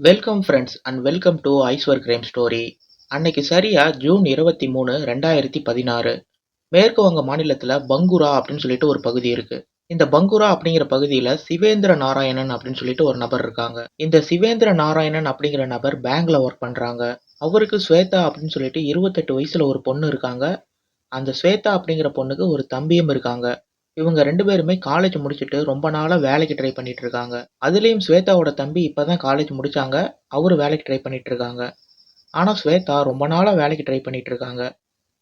Welcome friends and welcome to ஐஸ்வர் crime story அன்னைக்கு சரியா June இருபத்தி மூணு ரெண்டாயிரத்தி பதினாறு. மேற்கு வங்க மாநிலத்தில் பங்குரா அப்படின்னு சொல்லிட்டு ஒரு பகுதி இருக்கு. இந்த பங்குரா அப்படிங்கிற பகுதியில் சிவேந்திர நாராயணன் அப்படின்னு சொல்லிட்டு ஒரு நபர் இருக்காங்க. இந்த சிவேந்திர நாராயணன் அப்படிங்கிற நபர் பேங்க்ல ஒர்க் பண்றாங்க. அவருக்கு ஸ்வேதா அப்படின்னு சொல்லிட்டு இருபத்தெட்டு வயசுல ஒரு பொண்ணு இருக்காங்க. அந்த ஸ்வேதா அப்படிங்கிற பொண்ணுக்கு ஒரு தம்பியும் இருக்காங்க. இவங்க ரெண்டு பேருமே காலேஜ் முடிச்சுட்டு ரொம்ப நாளாக வேலைக்கு ட்ரை பண்ணிட்டு இருக்காங்க. அதுலேயும் ஸ்வேதாவோட தம்பி இப்போ தான் காலேஜ் முடிச்சாங்க. அவரு வேலைக்கு ட்ரை பண்ணிட்டு இருக்காங்க. ஆனால் ஸ்வேதா ரொம்ப நாளாக வேலைக்கு ட்ரை பண்ணிட்டு இருக்காங்க.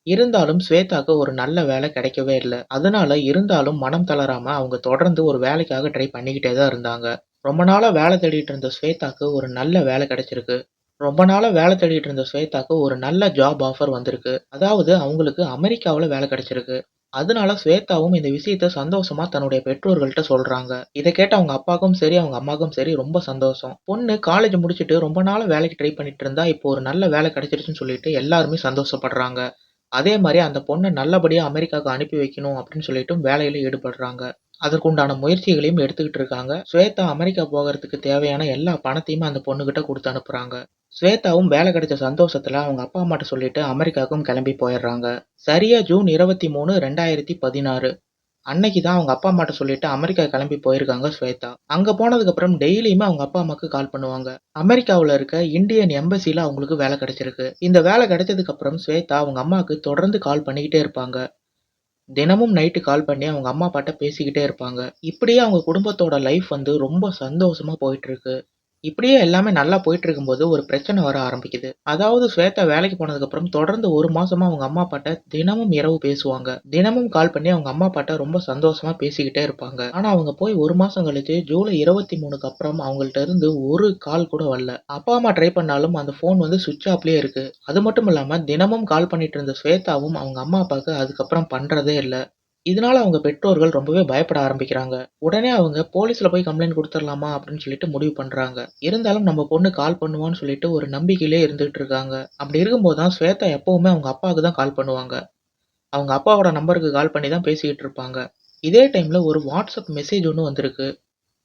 இருந்தாலும் ஸ்வேதாக்கு ஒரு நல்ல வேலை கிடைக்கவே இல்லை. அதனால இருந்தாலும் மனம் தளராம அவங்க தொடர்ந்து ஒரு வேலைக்காக ட்ரை பண்ணிக்கிட்டே தான் இருந்தாங்க. ரொம்ப நாளாக வேலை தேடிட்டு இருந்த ஸ்வேதாக்கு ஒரு நல்ல வேலை கிடைச்சிருக்கு. ரொம்ப நாளாக வேலை தேடிட்டு இருந்த ஸ்வேதாக்கு ஒரு நல்ல ஜாப் ஆஃபர் வந்திருக்கு. அதாவது அவங்களுக்கு அமெரிக்காவில் வேலை கிடைச்சிருக்கு. அதனால ஸ்வேதாவும் இந்த விஷயத்த சந்தோஷமா தன்னுடைய பெற்றோர்கள்ட்ட சொல்றாங்க. இதை கேட்ட அவங்க அப்பாவுக்கும் சரி அவங்க அம்மாவுக்கும் சரி ரொம்ப சந்தோஷம். பொண்ணு காலேஜ் முடிச்சுட்டு ரொம்ப நாள் வேலைக்கு ட்ரை பண்ணிட்டு இருந்தா இப்போ ஒரு நல்ல வேலை கிடைச்சிருச்சுன்னு சொல்லிட்டு எல்லாருமே சந்தோஷப்படுறாங்க. அதே மாதிரி அந்த பொண்ணை நல்லபடியாக அமெரிக்காவுக்கு அனுப்பி வைக்கணும் அப்படின்னு சொல்லிட்டு வேலையில ஈடுபடுறாங்க. அதற்குண்டான முயற்சிகளையும் எடுத்துக்கிட்டு இருக்காங்க. ஸ்வேதா அமெரிக்கா போகிறதுக்கு தேவையான எல்லா பணத்தையுமே அந்த பொண்ணுகிட்ட கொடுத்து அனுப்புறாங்க. ஸ்வேதாவும் வேலை கிடைச்ச சந்தோஷத்தில் அவங்க அப்பா அம்மாட்ட சொல்லிட்டு அமெரிக்காவுக்கும் கிளம்பி போயிடுறாங்க. சரியா ஜூன் இருபத்தி மூணு ரெண்டாயிரத்தி பதினாறு. அன்னைக்கு தான் அவங்க அப்பா அம்மாட்ட சொல்லிட்டு அமெரிக்கா கிளம்பி போயிருக்காங்க ஸ்வேதா. அங்க போனதுக்கு அப்புறம் டெய்லியுமே அவங்க அப்பா அம்மாக்கு கால் பண்ணுவாங்க. அமெரிக்காவில் இருக்க இந்தியன் எம்பசில அவங்களுக்கு வேலை கிடைச்சிருக்கு. இந்த வேலை கிடைச்சதுக்கு அப்புறம் ஸ்வேதா அவங்க அம்மாவுக்கு தொடர்ந்து கால் பண்ணிக்கிட்டே இருப்பாங்க. தினமும் நைட்டு கால் பண்ணி அவங்க அம்மா அப்பாட்ட பேசிக்கிட்டே இருப்பாங்க. இப்படியே அவங்க குடும்பத்தோட லைஃப் வந்து ரொம்ப சந்தோஷமா போயிட்டு இருக்கு. இப்படியே எல்லாமே நல்லா போயிட்டு இருக்கும்போது ஒரு பிரச்சனை வர ஆரம்பிக்குது. அதாவது ஸ்வேதா வேலைக்கு போனதுக்கு அப்புறம் தொடர்ந்து ஒரு மாசமா அவங்க அம்மா அப்பாட்ட தினமும் இரவு பேசுவாங்க. தினமும் கால் பண்ணி அவங்க அம்மா அப்பாட்ட ரொம்ப சந்தோஷமா பேசிக்கிட்டே இருப்பாங்க. ஆனா அவங்க போய் ஒரு மாசம் கழிச்சு ஜூலை இருபத்தி மூணுக்கு அப்புறம் அவங்கள்ட்ட இருந்து ஒரு கால் கூட வரல. அப்பா அம்மா ட்ரை பண்ணாலும் அந்த போன் வந்து சுவிட்ச் ஆஃப்லயே இருக்கு. அது மட்டும் இல்லாம தினமும் கால் பண்ணிட்டு இருந்த ஸ்வேதாவும் அவங்க அம்மா அப்பாவுக்கு அதுக்கப்புறம் பண்றதே இல்லை. இதனால அவங்க பெற்றோர்கள் ரொம்பவே பயப்பட ஆரம்பிக்கிறாங்க. உடனே அவங்க போலீஸ்ல போய் கம்ப்ளைண்ட் கொடுத்துடலாமா அப்படின்னு சொல்லிட்டு முடிவு பண்றாங்க. இருந்தாலும் நம்ம பொண்ணு கால் பண்ணுவான்னு சொல்லிட்டு ஒரு நம்பிக்கையிலே இருந்துட்டு இருக்காங்க. அப்படி இருக்கும்போது தான் ஸ்வேதா எப்பவுமே அவங்க அப்பாவுக்கு தான் கால் பண்ணுவாங்க. அவங்க அப்பாவோட நம்பருக்கு கால் பண்ணி தான் பேசிக்கிட்டு இருப்பாங்க. இதே டைம்ல ஒரு வாட்ஸ்அப் மெசேஜ் ஒன்று வந்திருக்கு.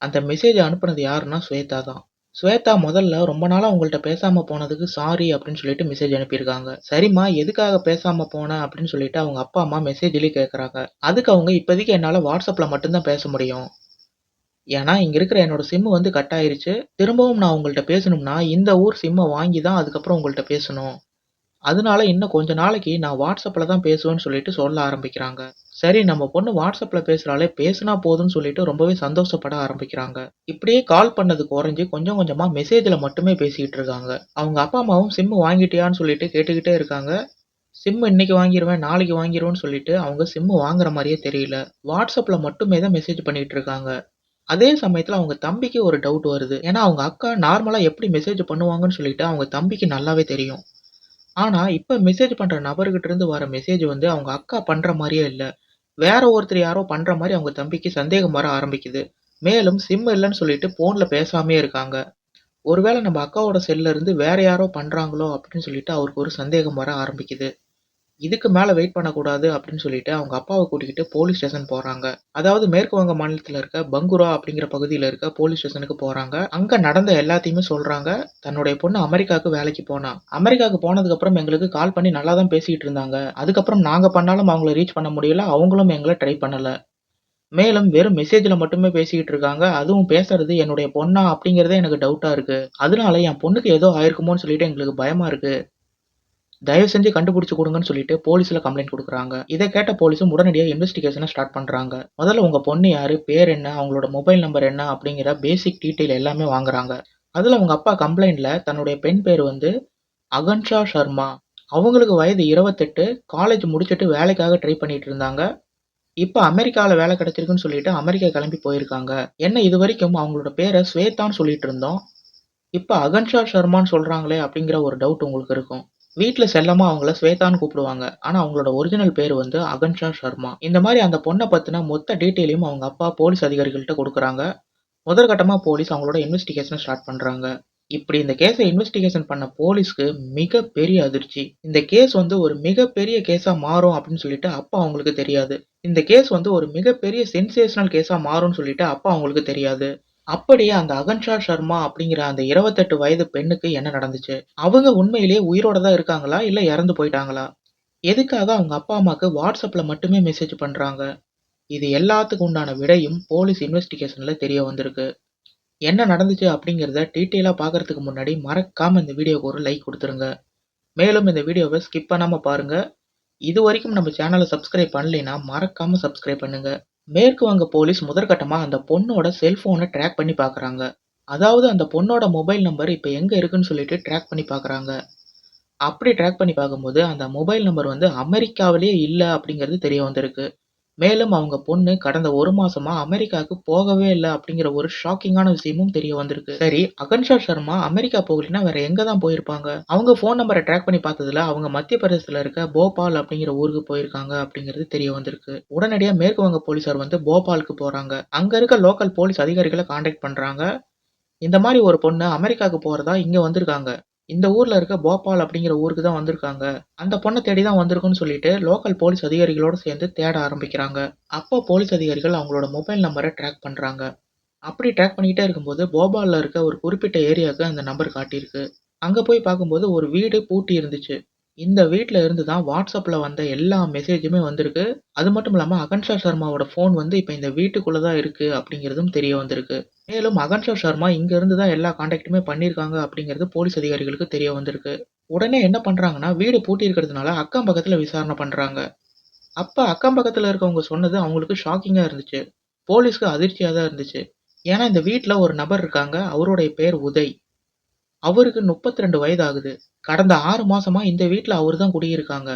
அந்த மெசேஜ் அனுப்புனது யாருன்னா ஸ்வேதா தான். ஸ்வேதா முதல்ல ரொம்ப நாளாக உங்கள்கிட்ட பேசாமல் போனதுக்கு சாரி அப்படின்னு சொல்லிட்டு மெசேஜ் அனுப்பியிருக்காங்க. சரிம்மா எதுக்காக பேசாமல் போனேன் அப்படின்னு சொல்லிட்டு அவங்க அப்பா அம்மா மெசேஜ்லேயே கேட்குறாங்க அதுக்கு அவங்க இப்போதைக்கு என்னால் வாட்ஸ்அப்பில் மட்டும்தான் பேச முடியும். ஏன்னா இங்கே இருக்கிற என்னோட சிம்மு வந்து கட் ஆயிருச்சு. திரும்பவும் நான் உங்கள்கிட்ட பேசணும்னா இந்த ஊர் சிம்மை வாங்கி தான் அதுக்கப்புறம் உங்கள்கிட்ட பேசணும். அதனால இன்னும் கொஞ்ச நாளைக்கு நான் வாட்ஸ்அப்பில் தான் பேசுவேன்னு சொல்லிட்டு சொல்ல ஆரம்பிக்கிறாங்க. சரி நம்ம பொண்ணு வாட்ஸ்அப்பில் பேசுகிறாலே பேசினா போதும்னு சொல்லிட்டு ரொம்பவே சந்தோஷப்பட ஆரம்பிக்கிறாங்க. இப்படியே கால் பண்ணது குறைஞ்சி கொஞ்சம் கொஞ்சமாக மெசேஜில் மட்டுமே பேசிக்கிட்டு இருக்காங்க. அவங்க அப்பா அம்மாவும் சிம்மு வாங்கிட்டியான்னு சொல்லிட்டு கேட்டுக்கிட்டே இருக்காங்க. சிம் இன்னைக்கு வாங்கிடுவேன் நாளைக்கு வாங்கிடுவேன்னு சொல்லிட்டு அவங்க சிம் வாங்குற மாதிரியே தெரியல. வாட்ஸ்அப்பில் மட்டுமே தான் மெசேஜ் பண்ணிட்டு இருக்காங்க. அதே சமயத்தில் அவங்க தம்பிக்கு ஒரு டவுட் வருது. ஏன்னா அவங்க அக்கா நார்மலாக எப்படி மெசேஜ் பண்ணுவாங்கன்னு சொல்லிட்டு அவங்க தம்பிக்கு நல்லாவே தெரியும். ஆனா இப்ப மெசேஜ் பண்ற நபர்கிட்ட இருந்து வர மெசேஜ் வந்து அவங்க அக்கா பண்ற மாதிரியே இல்ல. வேற ஒருத்தர் யாரோ பண்ற மாதிரி அவங்க தம்பிக்கு சந்தேகம் வர ஆரம்பிக்குது. மேலும் சிம் இல்லைன்னு சொல்லிட்டு போன்ல பேசாமே இருக்காங்க. ஒருவேளை நம்ம அக்காவோட செல்ல இருந்து வேற யாரோ பண்றாங்களோ அப்படின்னு சொல்லிட்டு அவருக்கு ஒரு சந்தேகம் வர ஆரம்பிக்குது. இதுக்கு மேலே வெயிட் பண்ணக்கூடாது அப்படின்னு சொல்லிட்டு அவங்க அப்பாவை கூட்டிக்கிட்டு போலீஸ் ஸ்டேஷன் போறாங்க. அதாவது மேற்கு வங்க மாநிலத்தில் இருக்க பங்குரா அப்படிங்கிற பகுதியில் இருக்க போலீஸ் ஸ்டேஷனுக்கு போறாங்க. அங்க நடந்த எல்லாத்தையுமே சொல்றாங்க. தன்னுடைய பொண்ணு அமெரிக்காவுக்கு வேலைக்கு போனா. அமெரிக்காவுக்கு போனதுக்கு அப்புறம் எங்களுக்கு கால் பண்ணி நல்லா தான் பேசிக்கிட்டு இருந்தாங்க. அதுக்கப்புறம் நாங்க பண்ணாலும் அவங்கள ரீச் பண்ண முடியல. அவங்களும் எங்களை ட்ரை பண்ணல. மேலும் வெறும் மெசேஜில் மட்டுமே பேசிக்கிட்டு இருக்காங்க. அதுவும் பேசுறது என்னுடைய பொண்ணா அப்படிங்கிறதே எனக்கு டவுட்டாக இருக்குது அதனால என் பொண்ணுக்கு ஏதோ ஆயிருக்குமோன்னு சொல்லிட்டு எங்களுக்கு பயமாக இருக்குது தயவு செஞ்சு கண்டுபிடிச்சு கொடுங்கன்னு சொல்லிட்டு போலீஸ்ல கம்ப்ளைண்ட் கொடுக்குறாங்க. இதை கேட்ட போலீஸும் உடனடியாக இன்வெஸ்டிகேஷனை ஸ்டார்ட் பண்றாங்க. முதல்ல உங்க பொண்ணு யாரு பேர் என்ன அவங்களோட மொபைல் நம்பர் என்ன அப்படிங்கிற பேசிக் டீட்டெயில் எல்லாமே வாங்குறாங்க. அதில் அவங்க அப்பா கம்ப்ளைண்ட்ல தன்னுடைய பெண் பேர் வந்து அகன்ஷா சர்மா. அவங்களுக்கு வயது இருபத்தெட்டு காலேஜ் முடிச்சுட்டு வேலைக்காக ட்ரை பண்ணிட்டு இருந்தாங்க. இப்போ அமெரிக்காவில் வேலை கிடைச்சிருக்குன்னு சொல்லிட்டு அமெரிக்கா கிளம்பி போயிருக்காங்க. என்ன இது வரைக்கும் அவங்களோட பேரை ஸ்வேதான்னு சொல்லிட்டு இருந்தோம். இப்போ அகன்ஷா சர்மான்னு சொல்கிறாங்களே அப்படிங்கிற ஒரு டவுட் உங்களுக்கு இருக்கும். வீட்டில் செல்லமா அவங்கள ஸ்வேதான்னு கூப்பிடுவாங்க. ஆனா அவங்களோட ஒரிஜினல் பேர் வந்து அகன்ஷா சர்மா இந்த மாதிரி அந்த பொண்ணை பத்தின மொத்த டீட்டெயிலையும் அவங்க அப்பா போலீஸ் அதிகாரிகள்கிட்ட கொடுக்குறாங்க. முதற்கட்டமா போலீஸ் அவங்களோட இன்வெஸ்டிகேஷனை ஸ்டார்ட் பண்றாங்க. இப்படி இந்த கேஸை இன்வெஸ்டிகேஷன் பண்ண போலீஸ்க்கு மிகப்பெரிய அதிர்ச்சி. இந்த கேஸ் வந்து ஒரு மிகப்பெரிய கேஸா மாறும் அப்படின்னு சொல்லிட்டு அப்பா அவங்களுக்கு தெரியாது. இந்த கேஸ் வந்து ஒரு மிகப்பெரிய சென்சேஷனல் கேஸா மாறும்னு சொல்லிட்டு அப்பா அவங்களுக்கு தெரியாது. அப்படியே அந்த அகன்ஷா சர்மா அப்படிங்கிற அந்த 28 வயது பெண்ணுக்கு என்ன நடந்துச்சு? அவங்க உண்மையிலேயே உயிரோட தான் இருக்காங்களா? இல்ல இறந்து போயிட்டாங்களா? எதுக்காக அவங்க அப்பா, அம்மாக்கு வாட்ஸ்அப்பில் மட்டுமே மெசேஜ் பண்றாங்க? இது எல்லாத்துக்கும் உண்டான விடையும் போலீஸ் இன்வெஸ்டிகேஷன்ல தெரிய வந்திருக்கு. என்ன நடந்துச்சு அப்படிங்கிறத டீட்டெயிலாக பார்க்கறதுக்கு முன்னாடி மறக்காமல் இந்த வீடியோக்கு ஒரு லைக் கொடுத்துருங்க மேலும் இந்த வீடியோவை ஸ்கிப் ஆனாமல் பாருங்கள் இது வரைக்கும் நம்ம சேனலை சப்ஸ்கிரைப் பண்ணலைன்னா மறக்காமல் சப்ஸ்கிரைப் பண்ணுங்கள் மேற்கு வங்க போலீஸ் முதற்கட்டமா அந்த பொண்ணோட செல்போன ட்ராக் பண்ணி பார்க்குறாங்க அதாவது அந்த பொண்ணோட மொபைல் நம்பர் இப்ப எங்க இருக்குன்னு சொல்லிட்டு ட்ராக் பண்ணி பார்க்குறாங்க அப்படி ட்ராக் பண்ணி பார்க்கும்போது அந்த மொபைல் நம்பர் வந்து அமெரிக்காவிலேயே இல்ல அப்படிங்கிறது தெரிய வந்திருக்கு. மேலும் அவங்க பொண்ணு கடந்த ஒரு மாசமா அமெரிக்காவுக்கு போகவே இல்ல அப்படிங்கிற ஒரு ஷாக்கிங்கான விஷயமும் தெரிய வந்திருக்கு. சரி அகன்ஷா சர்மா அமெரிக்கா போகலைன்னா வேற எங்க தான் போயிருப்பாங்க? அவங்க ஃபோன் நம்பரை ட்ராக் பண்ணி பார்த்ததுல அவங்க மத்திய பிரதேசத்துல இருக்க போபால் அப்படிங்கிற ஊருக்கு போயிருக்காங்க அப்படிங்கிறது தெரிய வந்திருக்கு. உடனடியா மேற்கு வங்க போலீசார் வந்து போபாலுக்கு போறாங்க. அங்க இருக்க லோக்கல் போலீஸ் அதிகாரிகளை கான்டாக்ட் பண்றாங்க. இந்த மாதிரி ஒரு பொண்ணு அமெரிக்காவுக்கு போறதா இங்க வந்திருக்காங்க. இந்த ஊர்ல இருக்க போபால் அப்படிங்கிற ஊருக்கு தான் வந்திருக்காங்க. அந்த பொண்ணை தேடி தான் வந்திருக்குன்னு சொல்லிட்டு லோக்கல் போலீஸ் அதிகாரிகளோட சேர்ந்து தேட ஆரம்பிக்கிறாங்க. அப்போ போலீஸ் அதிகாரிகள் அவங்களோட மொபைல் நம்பரை ட்ராக் பண்றாங்க. அப்படி ட்ராக் பண்ணிக்கிட்டே இருக்கும்போது போபாலில் இருக்க ஒரு குறிப்பிட்ட ஏரியாவுக்கு அந்த நம்பர் காட்டியிருக்கு. அங்கே போய் பார்க்கும்போது ஒரு வீடு பூட்டி இருந்துச்சு. இந்த வீட்டில் இருந்து தான் வாட்ஸ்அப்பில் வந்த எல்லா மெசேஜுமே வந்திருக்கு. அது மட்டும் இல்லாமல் அகன்ஷா சர்மாவோட ஃபோன் வந்து இப்போ இந்த வீட்டுக்குள்ளே தான் இருக்குது அப்படிங்கிறதும் தெரிய வந்திருக்கு. மேலும் அகன்ஷா சர்மா இங்கேருந்து தான் எல்லா காண்டாக்ட்டுமே பண்ணியிருக்காங்க அப்படிங்கிறது போலீஸ் அதிகாரிகளுக்கு தெரிய வந்திருக்கு. உடனே என்ன பண்ணுறாங்கன்னா வீடு பூட்டி இருக்கிறதுனால அக்கம் பக்கத்தில் விசாரணை பண்ணுறாங்க அப்போ அக்கம் பக்கத்தில் இருக்கவங்க சொன்னது அவங்களுக்கு ஷாக்கிங்காக இருந்துச்சு. போலீஸ்க்கு அதிர்ச்சியாக தான் இருந்துச்சு. ஏன்னா இந்த வீட்டில் ஒரு நபர் இருக்காங்க. அவருடைய பெயர் உதய். அவருக்கு 32 வயது ஆகுது. கடந்த ஆறு மாசமா இந்த வீட்டில் அவர் தான் குடியிருக்காங்க.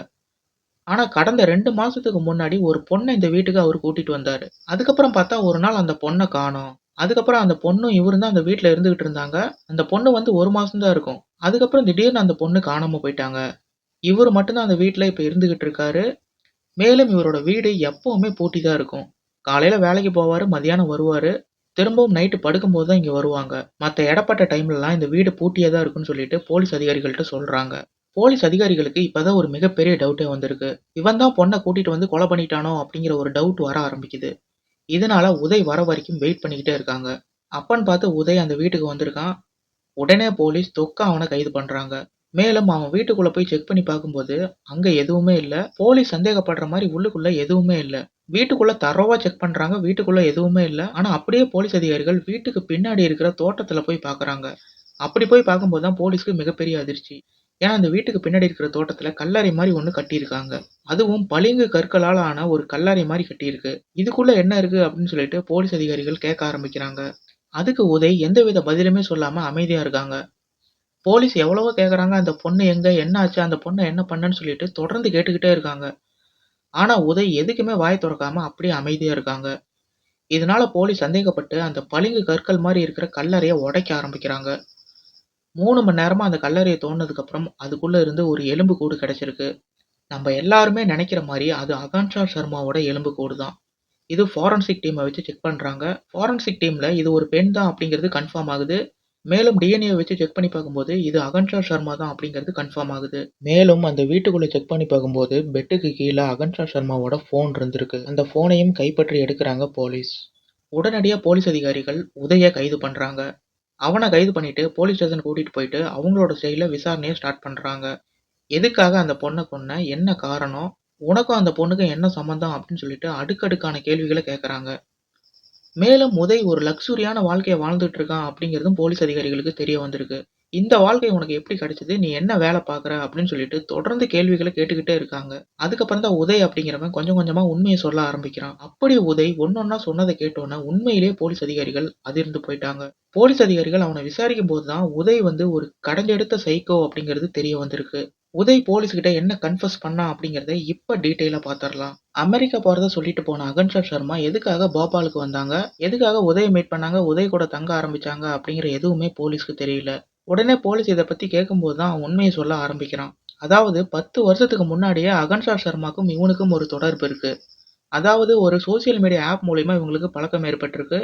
ஆனால் கடந்த ரெண்டு மாசத்துக்கு முன்னாடி ஒரு பொண்ணை இந்த வீட்டுக்கு அவர் கூட்டிட்டு வந்தார் அதுக்கப்புறம் பார்த்தா ஒரு நாள் அந்த பொண்ணை காணும் அதுக்கப்புறம் அந்த பொண்ணும் இவரும் தான் அந்த வீட்ல இருந்துகிட்டு இருந்தாங்க. அந்த பொண்ணு வந்து 1 மாசம் தான் இருக்கும். அதுக்கப்புறம் திடீர்னு அந்த பொண்ணு காணாம போயிட்டாங்க. இவரு மட்டும் தான் அந்த வீட்ல இப்ப இருந்துகிட்டு இருக்காரு. மேலும் இவரோட வீடு எப்பவுமே பூட்டி தான் இருக்கும். காலையில வேலைக்கு போவாரு, மதியானம் வருவாரு. திரும்பவும் நைட்டு படுக்கும்போது தான் இங்க வருவாங்க. மத்த இடைப்பட்ட டைம்லலாம் இந்த வீடு பூட்டியே தான் இருக்குன்னு சொல்லிட்டு போலீஸ் அதிகாரிகள்ட்ட சொல்றாங்க. போலீஸ் அதிகாரிகளுக்கு இப்ப தான் ஒரு மிகப்பெரிய டவுட்டே வந்திருக்கு. இவன் தான் பொண்ண கூட்டிட்டு வந்து கொலை பண்ணிட்டானோ அப்படிங்கிற ஒரு டவுட் வர ஆரம்பிக்குது. இதனால உதய் வர வரைக்கும் வெயிட் பண்ணிக்கிட்டே இருக்காங்க. அப்பன்னு பார்த்து உதய் அந்த வீட்டுக்கு வந்திருக்கான். உடனே போலீஸ் தொக்கா அவன கைது பண்றாங்க. மேலும் அவன் வீட்டுக்குள்ள போய் செக் பண்ணி பார்க்கும்போது அங்க எதுவுமே இல்ல. போலீஸ் சந்தேகப்படுற மாதிரி உள்ளுக்குள்ள எதுவுமே இல்ல. வீட்டுக்குள்ள தரோவா செக் பண்றாங்க. வீட்டுக்குள்ள எதுவுமே இல்ல. ஆனா அப்படியே போலீஸ் அதிகாரிகள் வீட்டுக்கு பின்னாடி இருக்கிற தோட்டத்துல போய் பார்க்கறாங்க. அப்படி போய் பார்க்கும்போது தான் போலீஸ்க்கு மிகப்பெரிய அதிர்ச்சி. ஏன்னா அந்த வீட்டுக்கு பின்னாடி இருக்கிற தோட்டத்துல கல்லறை மாரி ஒண்ணு கட்டியிருக்காங்க. அதுவும் பளிங்கு கற்களால ஆன ஒரு கல்லறை மாரி கட்டியிருக்கு. இதுக்குள்ள என்ன இருக்கு அப்படின்னு சொல்லிட்டு போலீஸ் அதிகாரிகள் கேட்க ஆரம்பிக்கிறாங்க. அதுக்கு உதய் எந்தவித பதிலுமே சொல்லாம அமைதியா இருக்காங்க. போலீஸ் எவ்வளவோ கேட்கறாங்க. அந்த பொண்ணு எங்க? என்ன ஆச்சு? அந்த பொண்ண என்ன பண்ணன்னு சொல்லிட்டு தொடர்ந்து கேட்டுக்கிட்டே இருக்காங்க. ஆனா உதய் எதுக்குமே வாய தொறக்காம அப்படியே அமைதியா இருக்காங்க. இதனால போலீஸ் சந்தேகப்பட்டு அந்த பளிங்கு கற்கள் மாரி இருக்கிற கல்லறைய உடைக்க ஆரம்பிக்கிறாங்க. மூணு மணி நேரமா அந்த கல்லறைய தோண்டுனதுக்கு அதுக்குள்ளே அதுக்குள்ள இருந்து ஒரு எலும்பு கூடு கிடைச்சிருக்கு. நம்ம எல்லாருமே நினைக்கிற மாரி அது அகான்ஷா சர்மாவோட எலும்பு கூடு தான். இது ஃபாரன்சிக் டீம வச்சு செக் பண்றாங்க. ஃபாரன்சிக் டீம்ல இது ஒரு பெண் தான் அப்படிங்கிறது கன்ஃபார்ம் ஆகுது. மேலும் டிஎன்ஏ வச்சு செக் பண்ணி பார்க்கும்போது இது அகன்ஷா சர்மா தான் அப்படிங்கிறது கன்ஃபார்ம் ஆகுது. மேலும் அந்த வீட்டுக்குள்ள செக் பண்ணி பார்க்கும்போது பெட்டுக்கு கீழ அகன்ஷா சர்மாவோட ஃபோன் இருந்திருக்கு. அந்த ஃபோனையும் கைப்பற்றி எடுக்குறாங்க போலீஸ். உடனடியா போலீஸ் அதிகாரிகள் உதய கைது பண்றாங்க. அவனை கைது பண்ணிட்டு போலீஸ் ஸ்டேஷன் கூட்டிட்டு போயிட்டு அவங்களோட ஸ்டைல்ல விசாரணையை ஸ்டார்ட் பண்ணுறாங்க எதுக்காக அந்த பொண்ணை கொன்ன? என்ன காரணம்? உனக்கும் அந்த பொண்ணுக்கும் என்ன சம்மந்தம்? அப்படின்னு சொல்லிட்டு அடுக்கடுக்கான கேள்விகளை கேட்குறாங்க மேலும் உதய் ஒரு லக்ஸுரியான வாழ்க்கையை வாழ்ந்துட்டு இருக்கான் அப்படிங்கிறதும் போலீஸ் அதிகாரிகளுக்கு தெரிய வந்திருக்கு. இந்த வாழ்க்கை உனக்கு எப்படி கிடைச்சது? நீ என்ன வேலை பார்க்குற? அப்படின்னு சொல்லிட்டு தொடர்ந்து கேள்விகள கேட்டுக்கிட்டே இருக்காங்க. அதுக்கப்புறம் தான் உதய் அப்படிங்கிறவன் கொஞ்சம் கொஞ்சமா உண்மைய சொல்ல ஆரம்பிக்கிறான். அப்படி உதய் ஒண்ணொண்ணா சொன்னத கேட்டோன்ன, உண்மையிலேயே போலீஸ் அதிகாரிகள் அதிர்ந்து போயிட்டாங்க. போலீஸ் அதிகாரிகள் அவன விசாரிக்கும்போது தான் உதய் வந்து ஒரு கடைஞ்செடுத்த சைக்கோ அப்படிங்கிறது தெரிய வந்திருக்கு. உதய் போலீஸ்கிட்ட என்ன கன்ஃபஸ் பண்ணான் அப்படிங்கிறத இப்ப டீட்டெயிலா பார்த்துரலாம். அமெரிக்கா போகிறத சொல்லிட்டு போன அகன்ஷர் சர்மா எதுக்காக போபாலுக்கு வந்தாங்க? எதுக்காக உதய மீட் பண்ணாங்க? உதய் கூட தங்க ஆரம்பிச்சாங்க அப்படிங்கிற எதுவுமே போலீஸ்க்கு தெரியல. உடனே போலீஸ் இதை பற்றி கேட்கும்போது தான் அவன் சொல்ல ஆரம்பிக்கிறான். அதாவது 10 வருஷத்துக்கு முன்னாடியே அகன்சார் சர்மாக்கும் இவனுக்கும் ஒரு தொடர்பு இருக்குது அதாவது ஒரு சோசியல் மீடியா ஆப் மூலியமா இவங்களுக்கு பழக்கம் ஏற்பட்டிருக்கு.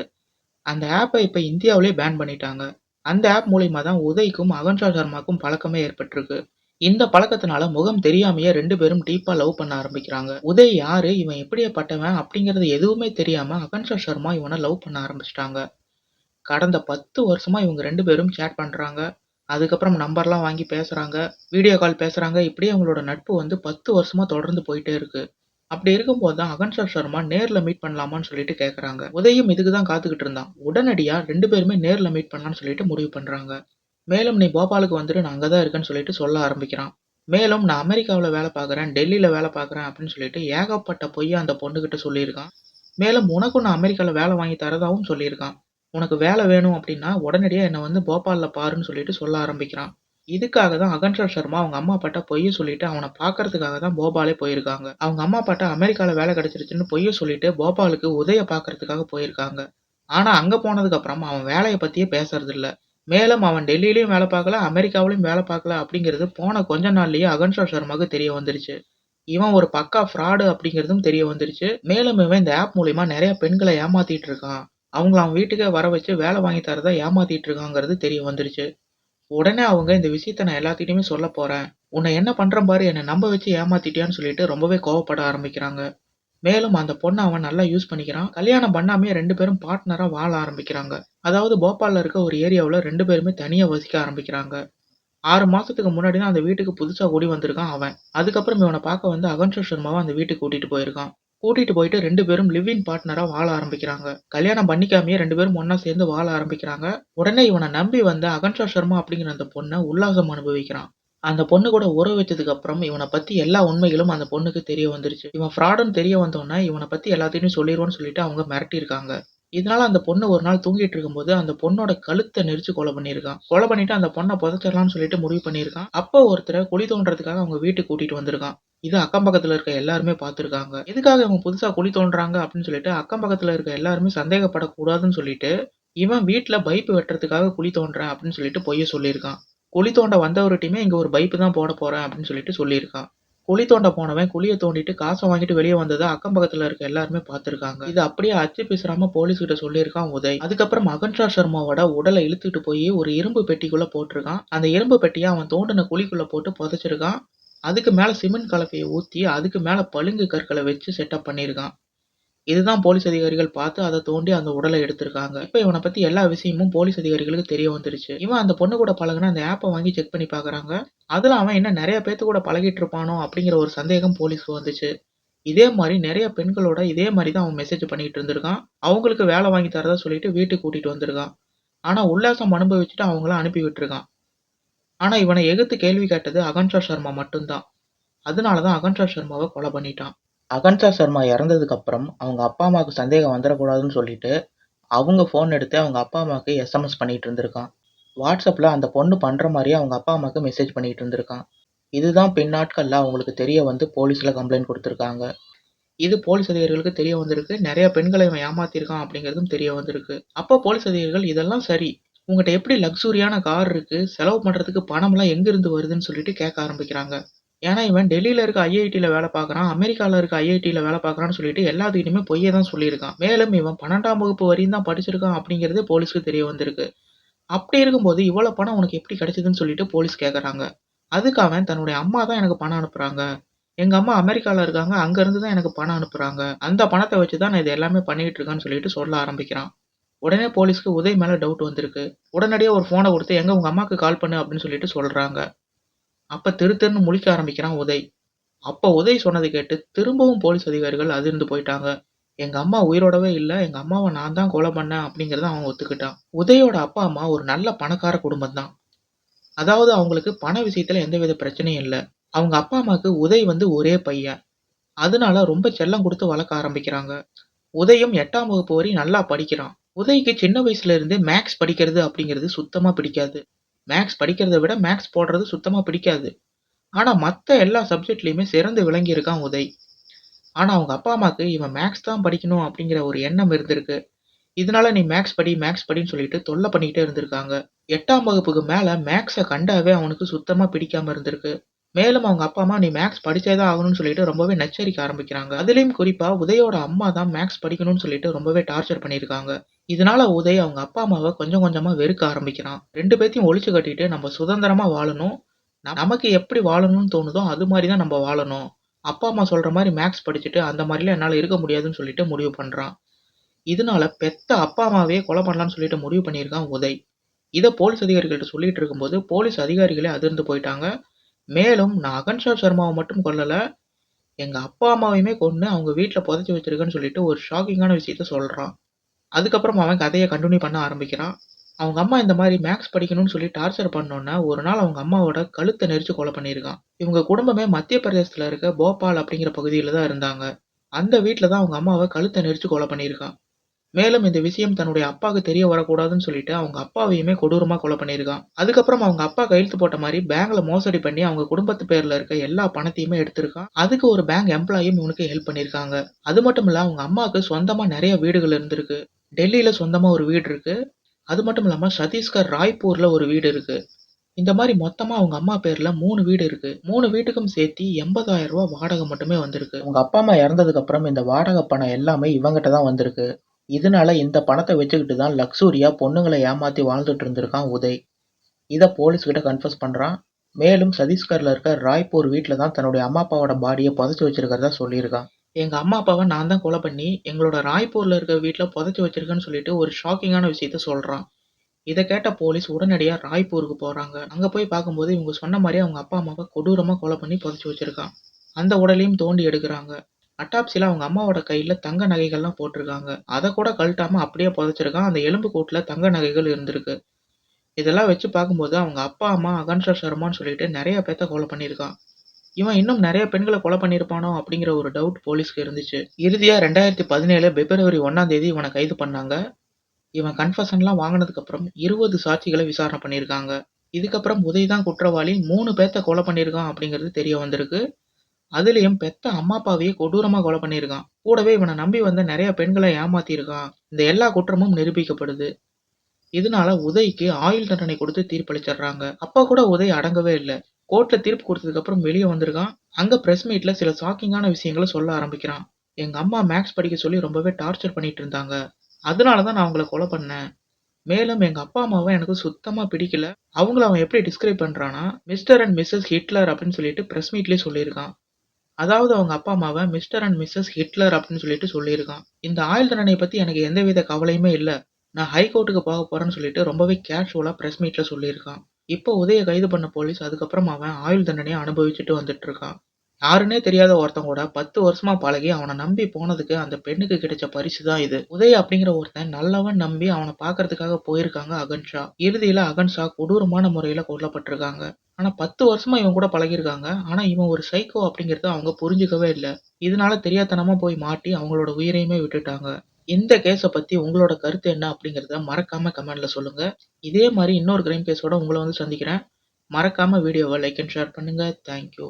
அந்த ஆப்பை இப்போ இந்தியாவிலே பேன் பண்ணிட்டாங்க. அந்த ஆப் மூலியமா தான் உதய்க்கும் அகன்ஷா சர்மாக்கும் பழக்கமே ஏற்பட்டிருக்கு. இந்த பழக்கத்தினால முகம் தெரியாமையே ரெண்டு பேரும் டீப்பா லவ் பண்ண ஆரம்பிக்கிறாங்க. உதய் யாரு? இவன் எப்படியாப்பட்டவன்? அப்படிங்கிறது எதுவுமே தெரியாம அகன்ஷா சர்மா இவனை லவ் பண்ண ஆரம்பிச்சிட்டாங்க கடந்த 10 வருஷமா இவங்க 2 பேரும் சேட் பண்றாங்க. அதுக்கப்புறம் நம்பர்லாம் வாங்கி பேசுறாங்க. வீடியோ கால் பேசுறாங்க. இப்படியே அவங்களோட நட்பு வந்து 10 வருஷமா தொடர்ந்து போயிட்டே இருக்கு. அப்படி இருக்கும்போது தான் அகன்ஷா சர்மா நேர்ல மீட் பண்ணலாமான்னு சொல்லிட்டு கேட்குறாங்க உதயும் இதுக்கு தான் காத்துக்கிட்டு இருந்தான். உடனடியா 2 பேருமே நேர்ல மீட் பண்ணலாம்னு சொல்லிட்டு முடிவு பண்றாங்க. மேலும் நீ போபாலுக்கு வந்துரு நான் அங்க தான் இருக்கேன்னு சொல்லிட்டு சொல்ல ஆரம்பிக்கிறான். மேலும் நான் அமெரிக்காவுல வேலை பார்க்குறேன், டெல்லியில வேலை பார்க்குறேன் அப்படின்னு சொல்லிட்டு ஏகப்பட்ட பொய்ய அந்த பொண்ணுகிட்ட சொல்லியிருக்கான். மேலும் உனக்கும் நான் அமெரிக்கால வேலை வாங்கி தரதாவும் சொல்லியிருக்கான். உனக்கு வேலை வேணும் அப்படின்னா உடனடியா என்ன வந்து போபால்ல பாருன்னு சொல்லிட்டு சொல்ல ஆரம்பிக்கிறான். இதுக்காக தான் அகன்ஷா சர்மா அவங்க அம்மா அப்பாட்ட பொய்ய சொல்லிட்டு அவன பார்க்கறதுக்காக தான் போபாலே போயிருக்காங்க. அவங்க அம்மா அப்பாட்ட அமெரிக்கால வேலை கிடைச்சிருச்சுன்னு பொய்ய சொல்லிட்டு போபாலுக்கு உதய பார்க்கறதுக்காக போயிருக்காங்க. ஆனா அங்க போனதுக்கு அப்புறம் அவன் வேலைய பத்தியே பேசுறதில்ல. மேலும் அவன் டெல்லியிலயும் வேலை பார்க்கல, அமெரிக்காவிலையும் வேலை பார்க்கல அப்படிங்கிறது போன கொஞ்ச நாள்லயே அகன்ஷா சர்மாக்கு தெரிய வந்துருச்சு. இவன் ஒரு பக்கா ஃப்ராடு அப்படிங்கிறதும் தெரிய வந்துருச்சு. மேலும் இவன் இந்த ஆப் மூலியமா நெறைய பெண்கள ஏமாத்திட்டு இருக்கான். அவங்கள அவன் வீட்டுக்கே வர வச்சு வேலை வாங்கி தரத ஏமாத்திட்டு இருக்காங்கிறது தெரிய வந்துருச்சு. உடனே அவங்க இந்த விஷயத்த நான் எல்லாத்திட்டையுமே சொல்லப் போறேன். உன்னை என்ன பண்றேன் பாரு என்னை நம்ப வச்சு ஏமாத்திட்டியான்னு சொல்லிட்டு ரொம்பவே கோவப்பட ஆரம்பிக்கிறாங்க. மேலும் அந்த பொண்ணை அவன் நல்லா யூஸ் பண்ணிக்கிறான். கல்யாணம் பண்ணாமே ரெண்டு பேரும் பார்ட்னரா வாழ ஆரம்பிக்கிறாங்க. அதாவது போபால்ல இருக்க ஒரு ஏரியாவில் ரெண்டு பேருமே தனியா வசிக்க ஆரம்பிக்கிறாங்க. ஆறு மாசத்துக்கு முன்னாடி தான் அந்த வீட்டுக்கு புதுசா கூடி வந்திருக்கான் அவன். அதுக்கப்புறம் இவனை பார்க்க வந்து அகன்ஷோ சர்மாவை அந்த வீட்டுக்கு கூட்டிட்டு போயிருக்கான். கூட்டிட்டு போயிட்டு ரெண்டு பேரும் லிவ் இன் பார்ட்னரா வாழ ஆரம்பிக்கிறாங்க. கல்யாணம் பண்ணிக்காமயே ரெண்டு பேரும் ஒன்றா சேர்ந்து வாழ ஆரம்பிக்கிறாங்க. உடனே இவனை நம்பி வந்த அகன்ஷா சர்மா அப்படிங்கிற அந்த பொண்ணை உல்லாசம் அனுபவிக்கிறான். அந்த பொண்ணு கூட உறவு வச்சதுக்கு அப்புறம் இவனை பத்தி எல்லா உண்மைகளும் அந்த பொண்ணுக்கு தெரிய வந்துருச்சு. இவன் ஃப்ராடுன்னு தெரிய வந்தோனே இவனை பத்தி எல்லாத்தையும் சொல்லிடுவோன்னு சொல்லிட்டு அவங்க மிரட்டியிருக்காங்க. இதனால அந்த பொண்ணு ஒரு நாள் தூங்கிட்டு இருக்கும்போது அந்த பொண்ணோட கழுத்தை நெரிச்சு கொலை பண்ணியிருக்கான். கொலை பண்ணிட்டு அந்த பொண்ணை புதைச்சிடலாம்னு சொல்லிட்டு முடிவு பண்ணியிருக்கான். அப்போ ஒருத்தரை குழி தோன்றதுக்காக அவங்க வீட்டுக்கு கூட்டிட்டு வந்திருக்கான். இது அக்கம் பக்கத்துல இருக்க எல்லாருமே பார்த்துருக்காங்க எதுக்காக இவங்க புதுசா குழி தோண்டுறாங்க அப்படின்னு சொல்லிட்டு அக்கம் பக்கத்துல இருக்க எல்லாருமே சந்தேகப்படக்கூடாதுன்னு சொல்லிட்டு இவன் வீட்ல பைப் வெட்டுறதுக்காக குழி தோண்டுறேன் அப்படின்னு சொல்லிட்டு பொய்ய சொல்லியிருக்கான். குழி தோண்ட வந்தவர்ட்டயுமே இங்க ஒரு பைப் தான் போட போறேன் அப்படின்னு சொல்லிட்டு சொல்லியிருக்கான். குழி தோண்ட போனவன் குழிய தோண்டிட்டு காச வாங்கிட்டு வெளிய வந்தத அக்கம் பக்கத்துல இருக்க எல்லாருமே பார்த்திருக்காங்க. இத அப்படியே அச்சு பேசாம போலீஸ் கிட்ட சொல்லியிருக்கான் உதய். அதுக்கப்புறம் அகன்ஷா சர்மாவோட உடல இழுத்துட்டு போய் ஒரு இரும்பு பெட்டிக்குள்ள போட்டிருக்கான். அந்த இரும்பு பெட்டிய அவன் தோண்டுன குழிக்குள்ள போட்டு புதைச்சிருக்கான். அதுக்கு மேல சிமெண்ட் கலவைய ஊத்தி அதுக்கு மேல பளிங்கு கற்கள வச்சு செட்டப் பண்ணியிருக்கான். இதுதான் போலீஸ் அதிகாரிகள் பார்த்து அதை தோண்டி அந்த உடலை எடுத்திருக்காங்க. இப்ப இவனை பத்தி எல்லா விஷயமும் போலீஸ் அதிகாரிகளுக்கு தெரிய வந்துருச்சு. இவன் அந்த பொண்ணு கூட பழகுன அந்த ஆப்பை வாங்கி செக் பண்ணி பார்க்கறாங்க. அதுல அவன் இன்னும் நிறைய பேத்து கூட பழகிட்டு இருப்பானோ அப்படிங்கிற ஒரு சந்தேகம் போலீஸ்க்கு வந்துச்சு. இதே மாதிரி நிறைய பெண்களோட இதே மாதிரி தான் அவன் மெசேஜ் பண்ணிட்டு இருந்திருக்கான். அவங்களுக்கு வேலை வாங்கி தரதா சொல்லிட்டு வீட்டுக்கு கூட்டிட்டு வந்திருக்கான். ஆனா உல்லாசம் அனுபவிச்சுட்டு அவங்கள அனுப்பி விட்டுருக்கான். ஆனால் இவனை எகுத்து கேள்வி கேட்டது அகன்ஷா சர்மா மட்டும்தான் அதனால தான் அகன்ஷா சர்மாவை கொலை பண்ணிட்டான். அகன்ஷா சர்மா இறந்ததுக்கு அப்புறம் அவங்க அப்பா அம்மாவுக்கு சந்தேகம் வந்துடக்கூடாதுன்னு சொல்லிட்டு அவங்க ஃபோன் எடுத்து அவங்க அப்பா அம்மாவுக்கு எஸ்எம்எஸ் பண்ணிட்டு இருந்திருக்கான். வாட்ஸ்அப்பில் அந்த பொண்ணு பண்ணுற மாதிரியே அவங்க அப்பா அம்மாவுக்கு மெசேஜ் பண்ணிட்டு இருந்திருக்கான். இதுதான் பின்னாட்களில் அவங்களுக்கு தெரிய வந்து போலீஸில் கம்ப்ளைண்ட் கொடுத்துருக்காங்க இது போலீஸ் அதிகாரிகளுக்கு தெரிய வந்திருக்கு. நிறைய பெண்களை இவன் ஏமாத்தியிருக்கான் அப்படிங்கிறதும் தெரிய வந்திருக்கு. அப்போ போலீஸ் அதிகாரிகள் இதெல்லாம் சரி. உங்கள்கிட்ட எப்படி லக்ஸூரியான கார் இருக்கு? செலவு பண்றதுக்கு பணம்லாம் எங்கேருந்து வருதுன்னு சொல்லிட்டு கேட்க ஆரம்பிக்கிறாங்க. ஏன்னா இவன் டெல்லியில இருக்க ஐஐடியில் வேலை பார்க்குறான் அமெரிக்கால இருக்க ஐஐடியில் வேலை பார்க்குறான்னு சொல்லிட்டு எல்லாத்துக்கிட்டயுமே பொய்ய தான் சொல்லியிருக்கான். மேலும் இவன் 12ஆம் வகுப்பு வரையும் தான் படிச்சிருக்கான் அப்படிங்கிறது போலீஸ்க்கு தெரிய வந்திருக்கு. அப்படி இருக்கும்போது இவ்வளோ பணம் உனக்கு எப்படி கிடைச்சதுன்னு சொல்லிட்டு போலீஸ் கேட்குறாங்க அதுக்கு அவன் தன்னுடைய அம்மா தான் எனக்கு பணம் அனுப்புறாங்க. எங்க அம்மா அமெரிக்கால இருக்காங்க. அங்க இருந்து தான் எனக்கு பணம் அனுப்புறாங்க. அந்த பணத்த வச்சு தான் நான் இது எல்லாமே பண்ணிக்கிட்டு இருக்கேன்னு சொல்லிட்டு சொல்ல ஆரம்பிக்கிறான். உடனே போலீஸ்க்கு உதய் மேலே டவுட் வந்திருக்கு. உடனடியாக ஒரு ஃபோனை கொடுத்து எங்கே உங்கள் அம்மாவுக்கு கால் பண்ணு அப்படின்னு சொல்லிட்டு சொல்கிறாங்க அப்போ திரு திருன்னு முழிக்க ஆரம்பிக்கிறான் உதய். அப்போ உதய் சொன்னதை கேட்டு திரும்பவும் போலீஸ் அதிகாரிகள் அதிர்ந்து போயிட்டாங்க. எங்கள் அம்மா உயிரோடவே இல்லை எங்கள் அம்மாவை நான் தான் கொலை பண்ணேன் அப்படிங்கிறத அவன் ஒத்துக்கிட்டான். உதயோட அப்பா அம்மா ஒரு நல்ல பணக்கார குடும்பம் தான். அதாவது அவங்களுக்கு பண விஷயத்தில் எந்தவித பிரச்சனையும் இல்லை அவங்க அப்பா அம்மாவுக்கு உதய் வந்து ஒரே பையன். அதனால ரொம்ப செல்லம் கொடுத்து வளர்க்க ஆரம்பிக்கிறாங்க. உதயம் எட்டாம் வகுப்பு வரையும் நல்லா படிக்கிறான். உதய்க்கு சின்ன வயசுல இருந்தே மேக்ஸ் படிக்கிறது அப்படிங்கிறது சுத்தமா பிடிக்காது. மேக்ஸ் படிக்கிறத விட மேக்ஸ் போடுறது சுத்தமா பிடிக்காது. ஆனா மத்த எல்லா சப்ஜெக்ட்லயுமே சிறந்து விளங்கியிருக்கான் உதய். ஆனா அவங்க அப்பா அம்மாக்கு இவன் மேக்ஸ் தான் படிக்கணும் அப்படிங்கிற ஒரு எண்ணம் இருந்திருக்கு. இதனால நீ மேக்ஸ் படி, மேக்ஸ் படின்னு சொல்லிட்டு தொல்ல பண்ணிக்கிட்டே இருந்திருக்காங்க. 8ஆம் வகுப்புக்கு மேல மேக்ஸை கண்டாவே அவனுக்கு சுத்தமா பிடிக்காம இருந்திருக்கு. மேலும் அவங்க அப்பா அம்மா நீ மேக்ஸ் படிச்சே தான் ஆகணும்னு சொல்லிட்டு ரொம்பவே நச்சரிக்க ஆரம்பிக்கிறாங்க. அதிலயும் குறிப்பா உதயோட அம்மா தான் மேக்ஸ் படிக்கணும்னு சொல்லிட்டு ரொம்பவே டார்ச்சர் பண்ணியிருக்காங்க. இதனால உதய் அவங்க அப்பா அம்மாவை கொஞ்சம் கொஞ்சமா வெறுக்க ஆரம்பிக்கிறான். ரெண்டு பேத்தையும் ஒழிச்சு கட்டிட்டு நம்ம சுதந்திரமா வாழணும். நமக்கு எப்படி வாழணும்னு தோணுதோ அது மாதிரி தான் நம்ம வாழணும். அப்பா அம்மா சொல்ற மாதிரி மேக்ஸ் படிச்சுட்டு அந்த மாதிரிலாம் என்னால் இருக்க முடியாதுன்னு சொல்லிட்டு முடிவு பண்றான். இதனால பெத்த அப்பா அம்மாவையே கொலை பண்ணலான்னு சொல்லிட்டு முடிவு பண்ணியிருக்கான் உதய். இதை போலீஸ் அதிகாரிகள்கிட்ட சொல்லிட்டு இருக்கும்போது, போலீஸ் அதிகாரிகளே அதிர்ந்து போயிட்டாங்க. மேலும் நான் அகன்ஷா சர்மாவை மட்டும் கொல்லலை எங்கள் அப்பா அம்மாவையுமே கொண்டு அவங்க வீட்டில் புதைச்சி வச்சிருக்கேன்னு சொல்லிட்டு ஒரு ஷாக்கிங்கான விஷயத்த சொல்கிறான் அதுக்கப்புறம் அவன் கதையை கண்டினியூ பண்ண ஆரம்பிக்கிறான். அவங்க அம்மா இந்த மாதிரி மேக்ஸ் படிக்கணும்னு சொல்லி டார்ச்சர் பண்ணோன்னே ஒரு நாள் அவங்க அம்மாவோட கழுத்தை நெரிச்சு கொலை பண்ணியிருக்கான். இவங்க குடும்பமே மத்திய பிரதேசத்தில் இருக்க போபால் அப்படிங்கிற பகுதியில் தான் இருந்தாங்க. அந்த வீட்டில் தான் அவங்க அம்மாவை கழுத்தை நெரிச்சு கொலை பண்ணியிருக்கான். மேலும் இந்த விஷயம் தன்னுடைய அப்பாவுக்கு தெரிய வரக்கூடாதுன்னு சொல்லிட்டு அவங்க அப்பாவையுமே கொடூரமா கொலை பண்ணியிருக்கான். அதுக்கப்புறம் அவங்க அப்பா கையெழுத்து போட்ட மாதிரி பேங்க்ல மோசடி பண்ணி அவங்க குடும்பத்து பேர்ல இருக்க எல்லா பணத்தையுமே எடுத்திருக்கான். அதுக்கு ஒரு பேங்க் எம்ப்ளாயியும் இவனுக்கு ஹெல்ப் பண்ணியிருக்காங்க. அது மட்டும் இல்ல அவங்க அம்மாவுக்கு சொந்தமா நிறைய வீடுகள் இருந்திருக்கு. டெல்லியில சொந்தமா ஒரு வீடு இருக்கு. அது மட்டும் இல்லாம சத்தீஸ்கர் ராய்ப்பூர்ல ஒரு வீடு இருக்கு. இந்த மாதிரி மொத்தமா அவங்க அம்மா பேர்ல மூணு வீடு இருக்கு. மூணு வீட்டுக்கும் சேர்த்து எண்பதாயிரம் ரூபாய் வாடகை மட்டுமே வந்திருக்கு. அவங்க அப்பா அம்மா இறந்ததுக்கு அப்புறம் இந்த வாடகை பணம் எல்லாமே இவங்கிட்ட தான் வந்திருக்கு. இதனால இந்த பணத்தை வச்சுக்கிட்டு தான் லக்ஸூரியா பொண்ணுங்களை ஏமாத்தி வாழ்ந்துட்டு இருந்திருக்கான் உதய். இதை போலீஸ்கிட்ட கன்ஃபர்ஸ் கன்ஃபஸ் பண்றான். மேலும் சத்தீஸ்கரில் இருக்க ராய்ப்பூர் வீட்டில் தான் தன்னுடைய அம்மா அப்பாவோட பாடியை புதைச்சி வச்சிருக்கிறதா சொல்லியிருக்கான். எங்க அம்மா அப்பாவை நான் தான் கொலை பண்ணி எங்களோட ராய்ப்பூரில் இருக்க வீட்டில் புதைச்சி வச்சிருக்கேன்னு சொல்லிட்டு ஒரு ஷாக்கிங்கான விஷயத்த சொல்றான். இதை கேட்ட போலீஸ் உடனடியாக ராய்ப்பூருக்கு போறாங்க. அங்க போய் பார்க்கும்போது இவங்க சொன்ன மாதிரி அவங்க அப்பா அம்மாவை கொடூரமா கொலை பண்ணி புதைச்சி வச்சிருக்கான். அந்த உடலையும் தோண்டி எடுக்கிறாங்க அட்டாப்சில அவங்க அம்மாவோட கையில தங்க நகைகள்லாம் போட்டிருக்காங்க. அத கூட கழட்டாம அப்படியே புதைச்சிருக்கான். அந்த எலும்பு தங்க நகைகள் இருந்திருக்கு. இதெல்லாம் வச்சு பார்க்கும்போது அவங்க அப்பா அம்மா அகன்ஷா சர்மான்னு சொல்லிட்டு நெறைய பேத்த கொலை பண்ணியிருக்கான். இவன் இன்னும் நெறைய பெண்கள கொலை பண்ணியிருப்பானோ அப்படிங்கிற ஒரு டவுட் போலீஸ்க்கு இருந்துச்சு. இறுதியா 2017 பிப்ரவரி 1ஆம் தேதி இவன கைது பண்ணாங்க. இவன் கன்ஃபஷன்லாம் வாங்கினதுக்கப்புறம் இருபது 20 சாட்சிகள விசாரணை பண்ணியிருக்காங்க. இதுக்கப்புறம் உதய் தான் குற்றவாளி மூணு பேத்த கொலை பண்ணியிருக்கான் அப்படிங்கிறது தெரிய வந்திருக்கு. அதுலயும் பெத்த அம்மா அப்பாவையே கொடூரமா கொலை பண்ணியிருக்கான். கூடவே இவன நம்பி வந்த நிறைய பெண்களை ஏமாத்தியிருக்கான். இந்த எல்லா குற்றமும் நிரூபிக்கப்படுது. இதனால உதய்க்கு ஆயுள் தண்டனை கொடுத்து தீர்ப்பளிச்சிடுறாங்க. அப்ப கூட உதய் அடங்கவே இல்ல. கோர்ட்ல தீர்ப்பு கொடுத்ததுக்கு அப்புறம் வெளியே வந்திருக்கான். அங்க பிரஸ் மீட்ல சில ஷாக்கிங்கான விஷயங்களை சொல்ல ஆரம்பிக்கிறான். எங்க அம்மா மேக்ஸ் படிக்க சொல்லி ரொம்பவே டார்ச்சர் பண்ணிட்டு இருந்தாங்க. அதனால தான் நான் அவங்கள கொலை பண்ணேன். மேலும் எங்க அப்பா அம்மாவை எனக்கு சுத்தமா பிடிக்கல. அவங்கள அவன் எப்படி டிஸ்கிரைப் பண்றான்னா, மிஸ்டர் அண்ட் மிஸ்ஸஸ் ஹிட்லர் அப்படின்னு சொல்லிட்டு பிரஸ் மீட்லயே சொல்லியிருக்கான். அதாவது அவங்க அப்பா அம்மாவை மிஸ்டர் அண்ட் மிஸ்ஸஸ் ஹிட்லர் அப்படின்னு சொல்லிட்டு சொல்லியிருக்கான். இந்த ஆயுள் தண்டனை பற்றி எனக்கு எந்தவித கவலையுமே இல்லை நான் ஹைகோர்ட்டுக்கு போக போகிறேன்னு சொல்லிட்டு ரொம்பவே கேஷுவலாக ப்ரெஸ் மீட்டில் சொல்லியிருக்கான். இப்போ உதய கைது பண்ண போலீஸ் அதுக்கப்புறம் அவன் ஆயுள் தண்டனையை அனுபவிச்சுட்டு வந்துட்டு இருக்கான். யாருன்னே தெரியாத ஒருத்தன் கூட 10 வருஷமா பழகி அவனை நம்பி போனதுக்கு அந்த பெண்ணுக்கு கிடைச்ச பரிசு தான் இது. உதய் அப்படிங்கிற ஒருத்தன் நல்லவன் நம்பி அவனை பார்க்கறதுக்காக போயிருக்காங்க அகன்ஷா. இறுதியில அகன்ஷா கொடூரமான முறையில கொல்லப்பட்டிருக்காங்க. ஆனா 10 வருஷமா இவன் கூட பழகிருக்காங்க ஆனா இவன் ஒரு சைக்கோ அப்படிங்கிறத அவங்க புரிஞ்சுக்கவே இல்லை இதனால தெரியாதனமா போய் மாட்டி அவங்களோட உயிரையுமே விட்டுட்டாங்க. இந்த கேஸை பத்தி உங்களோட கருத்து என்ன அப்படிங்கிறத மறக்காம கமெண்ட்ல சொல்லுங்க. இதே மாதிரி இன்னொரு கிரைம் கேஸோட உங்களை வந்து சந்திக்கிறேன். மறக்காம வீடியோவை லைக் அண்ட் ஷேர் பண்ணுங்க. Thank you.